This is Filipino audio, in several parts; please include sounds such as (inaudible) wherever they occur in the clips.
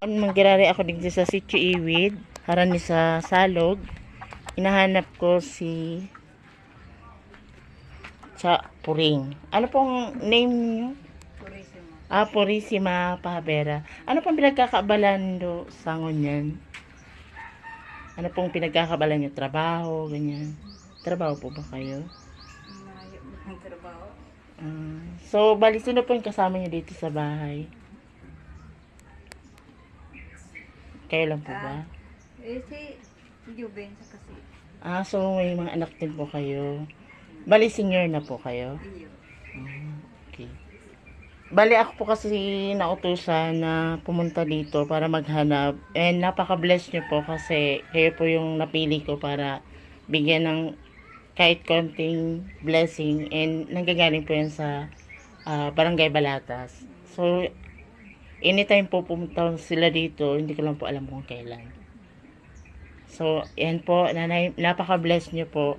nagirari ako dito sa Sitio Iwid, haran ni sa Salog. Hinahanap ko si Cha Puring. Ano pong name niyo? Ah, Purisima Pavera. Ano pong pinagkakabalan do sa ngunyan? Ano pong pinagkakabalan niyo? Trabaho, ganyan. Trabaho po ba kayo? Malayo ang trabaho. Ah, so, bali, sino po yung kasama niyo dito sa bahay? Kayo lang po ba? Eh, si Juben sa kasi. Ah, so may mga anak din po kayo. Bali, senior na po kayo? Iyo. Okay. Bali, ako po kasi nautusan na pumunta dito para maghanap. And napaka-bless nyo po kasi kayo po yung napili ko para bigyan ng kahit konting blessing. And nanggagaling po yan sa ah, Barangay Balatas. So, anytime po pumunta sila dito, hindi ko lang po alam kung kailan. So, yan po, nanay, napaka-bless nyo po.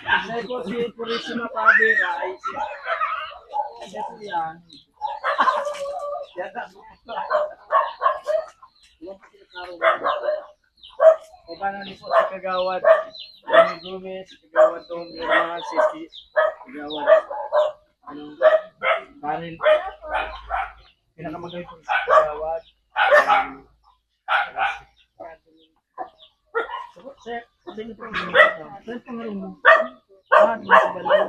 Kasi po si Purisima Pabira ay Kasi po yan. Yan na. Ilan po kinakaroon? O paano ni po si Kagawad? Yung Gomez, Kagawad Tom, yung mga si Kagawad. Ano? Baril. Pinakamagay po si Kagawad. Um, Sir, sino po yung Sir, pangalan mo? Ah, di sa balaw.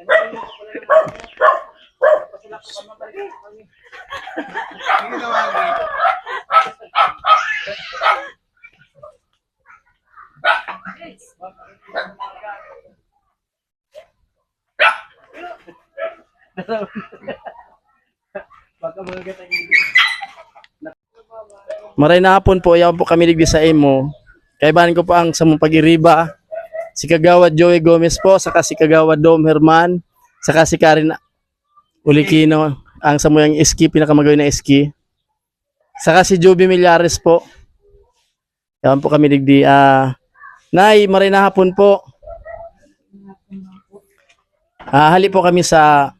Ano yung pala naman? Pasila ko ka mabalik kami. Hindi na wagi. Baka mga gatang Maray na hapon po, yaw po kami digdi sa imo. Kaibahan ko po ang sa mong pagiriba. Si Kagawad Joey Gomez po, saka si Kagawad Dom Herman, saka si Karin Ulikino, ang sa muyang iski, pinakamagawin na iski. Saka si Joby Millares po. Yawan po kami digdi. Ah, Nay, maray hapon po. Ah, hali po kami sa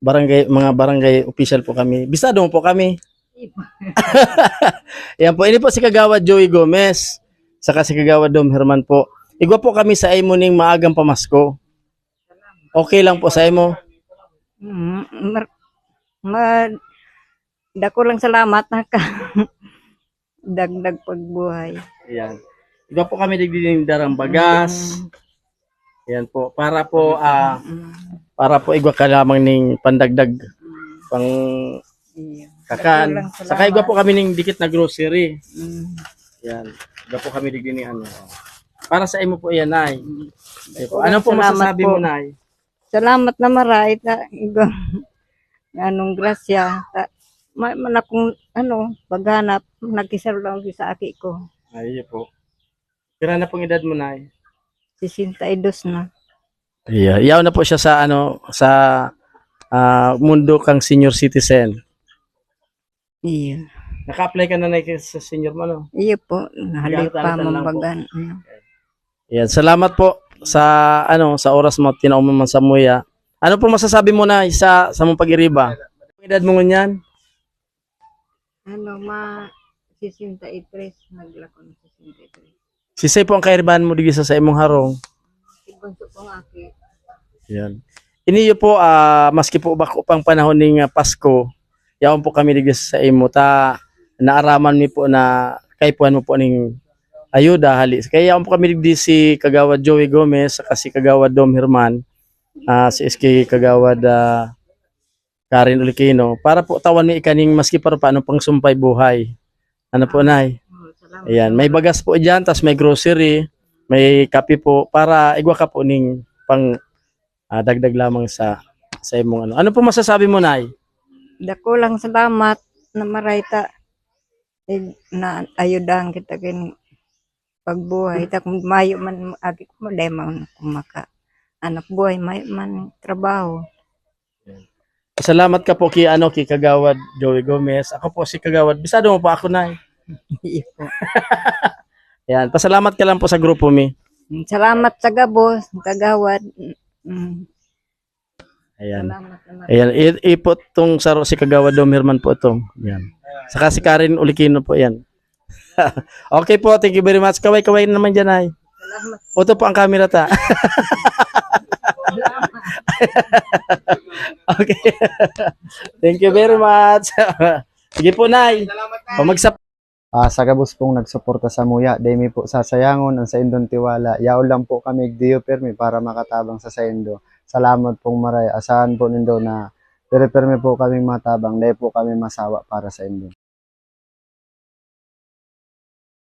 barangay, mga barangay official po kami. Bisado mo po kami. (laughs) Yan po, ini po si Kagawad Joey Gomez, saka si Kagawad Dom Herman po. Igwa po kami sa imo ning maagang pamasko. Okay lang po sa imo. Mm, mar, ma, dako lang salamat na ka. (laughs) Dagdag pagbuhay. Ayan. Igwa po kami digdi ng darang bagas. Yan po, para po ah para po igwa ka lamang ning pandagdag pang kakan. Saka igwa po kami ning dikit na grocery. Mm, Yan. Igwa po kami digdi ni ano. Para sa imo po yan, Nay. Po. Ano po salamat masasabi po. mo, Nay? Salamat na maray ta igo. (laughs) Anong grasya. Ta, ma, man akong ano, paghanap, nagkisaro lang sa aki ko. Ay, po. Kira na pong edad mo na eh. 62 na. Yeah, iyaw na po siya sa ano sa ah, mundo kang senior citizen. Iya. Naka-apply ka na na sa senior mo no? Iya po. Halipa Ingatan-ingatan lang po. mambagan. Ano. Yan, salamat po sa ano sa oras mo tinaw mo man sa muya. Ano po masasabi mo na isa sa mong pag-iriba? Ang edad mo ngunyan? Ano ma 63 naglakon 63. Si Say po ang kairbahan mo digisa sa imong harong. Ibunso po ang aki. Yan. Po, uh, maski po bako pang panahon ning uh, ah, Pasko, yaon po kami digisa sa imo. Ta, naaraman mi po na kaipuan mo po ning ayuda halis. Kaya yaon po kami digdi si Kagawad Joey Gomez, saka si Kagawad Dom Herman, uh, si SK Kagawad uh, Karen Ulikino, para po tawan mi ikaning maski para paano pang sumpay buhay. Ano po, Nay? Ayan, may bagas po dyan, tas may grocery, may kape po, para igwa ka po ning pang ah, dagdag lamang sa sa imong ano. Ano po masasabi mo, Nay? Dako lang salamat na marayta eh, na ayudahan kita kin pagbuhay. Ta kung mayo man agi ko man kumaka anak buhay mayo man trabaho. Salamat ka po kay ano kay Kagawad Joey Gomez. Ako po si Kagawad. Bisado mo po ako, Nay. Iyo po. (laughs) Yan, pasalamat ka lang po sa grupo mi. Salamat sa gabos, kagawad. Mm, Ayan. Salamat naman. Ayan, i- ipot tong sa si Kagawad Domirman po ito. Yan. Saka si Karen Ulikino po yan. (laughs) okay po, thank you very much. Kaway-kaway naman dyan ay. Salamat. Oto po ang camera ta. (laughs) okay. thank you very much. Sige po, Nay. Pamagsap. Ah, sa gabos pong nagsuporta sa muya, demi po sa sayangon ang sa indon tiwala. Yaon lang po kami diyo permi para makatabang sa saindo. Salamat pong maray. Asahan po nindo na pero permi po kami matabang, dahil po kami masawa para sa indon.